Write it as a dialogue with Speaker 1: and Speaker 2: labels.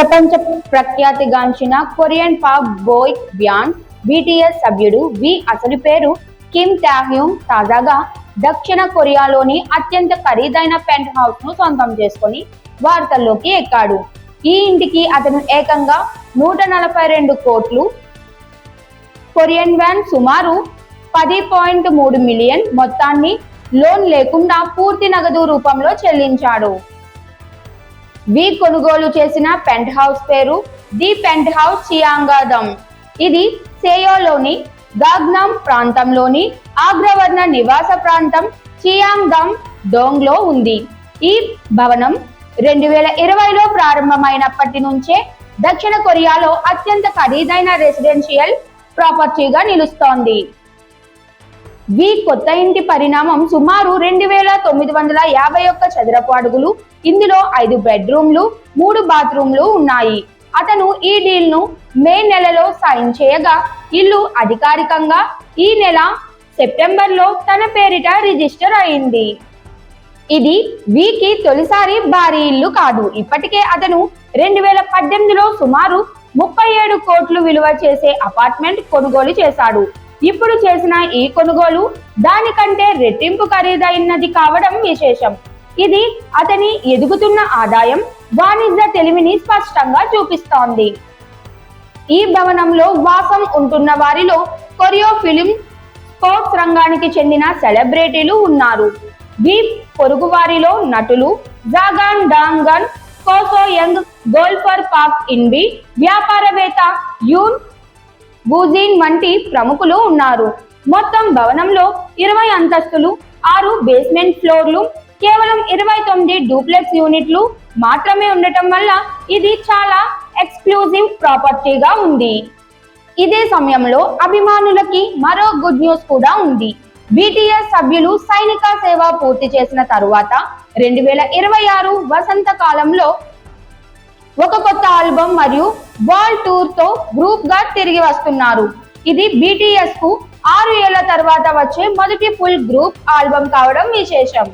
Speaker 1: ప్రపంచ ప్రఖ్యాతిగాంచిన Korean pop boy band BTS సభ్యుడు V అసలు పేరు కిమ్ టాహ్యూమ్ తాజాగా దక్షిణ కొరియాలోని అత్యంత ఖరీదైన పెంట్ హౌస్ను సొంతం చేసుకొని వార్తల్లోకి ఎక్కాడు. ఈ ఇంటికి అతను ఏకంగా నూట నలభై రెండు కోట్లు కొరియన్ వ్యాన్ సుమారు పది పాయింట్ మూడు మిలియన్ మొత్తాన్ని లోన్ లేకుండా పూర్తి నగదు రూపంలో చెల్లించాడు. వి కొనుగోలు చేసిన పెంట్ హౌస్ పేరు ది పెంట్ హౌస్ చియాంగాదమ్ ఇది సేయోలోని గాగ్నామ్ ప్రాంతంలోని ఆగ్రవర్ణ నివాస ప్రాంతం చియాంగమ్ డోంగ్లో ఉంది. ఈ భవనం రెండు వేల ఇరవైలో ప్రారంభమైనప్పటి నుంచే దక్షిణ కొరియాలో అత్యంత ఖరీదైన రెసిడెన్షియల్ ప్రాపర్టీగా నిలుస్తోంది. వి కొత్త ఇంటి పరిణామం సుమారు రెండు వేల తొమ్మిది వందల యాభై ఒక్క చదరపు అడుగులు ఇందులో ఐదు బెడ్రూమ్లు మూడు బాత్రూమ్లు ఉన్నాయి. అతను ఈ డీల్ను మే నెలలో సైన్ చేయగా ఇల్లు అధికారికంగా ఈ నెల సెప్టెంబర్లో తన పేరిట రిజిస్టర్ అయింది. ఇది వీకి తొలిసారి భారీ ఇల్లు కాదు. ఇప్పటికే అతను రెండు వేల పద్దెనిమిదిలో సుమారు ముప్పై ఏడు కోట్లు విలువ చేసే అపార్ట్మెంట్ కొనుగోలు చేశాడు. ఇప్పుడు చేసిన ఈ కొనుగోలు దానికంటే రెట్టింపు ఖరీదైనది కావడం విశేషం. ఇది అతని ఎదుగుతున్న ఆదాయం వాణిజ్య తెలివిని స్పష్టంగా చూపిస్తోంది. ఈ భవనంలో వాసం ఉంటున్న వారిలో కొరియో ఫిలిం స్పోర్ట్స్ రంగానికి చెందిన సెలబ్రిటీలు ఉన్నారు. వి పొరుగువారిలో నటులు జాగాన్ డాంగన్ Ko So young golfer Park Inbee వ్యాపారవేత్త యూన్ బూజీన్ వంటి ప్రముఖులు ఉన్నారు. మొత్తం భవనంలో ఇరవై అంతస్తులు ఆరు బేస్మెంట్ ఫ్లోర్లు కేవలం ఇరవై తొమ్మిది డూప్లెక్స్ యూనిట్లు మాత్రమే ఉండటం వల్ల ఇది చాలా ఎక్స్క్లూజివ్ ప్రాపర్టీగా ఉంది. ఇదే సమయంలో అభిమానులకి మరో గుడ్ న్యూస్ కూడా ఉంది. బీటీఎస్ సభ్యులు సైనిక సేవ పూర్తి చేసిన తరువాత రెండు వేల ఇరవై ఆరు వసంత కాలంలో ఒక కొత్త ఆల్బమ్ మరియు వరల్డ్ టూర్తో గ్రూప్గా తిరిగి వస్తున్నారు. ఇది బీటీఎస్కు ఆరు ఏళ్ళ తర్వాత వచ్చే మొదటి ఫుల్ గ్రూప్ ఆల్బమ్ కావడం విశేషం.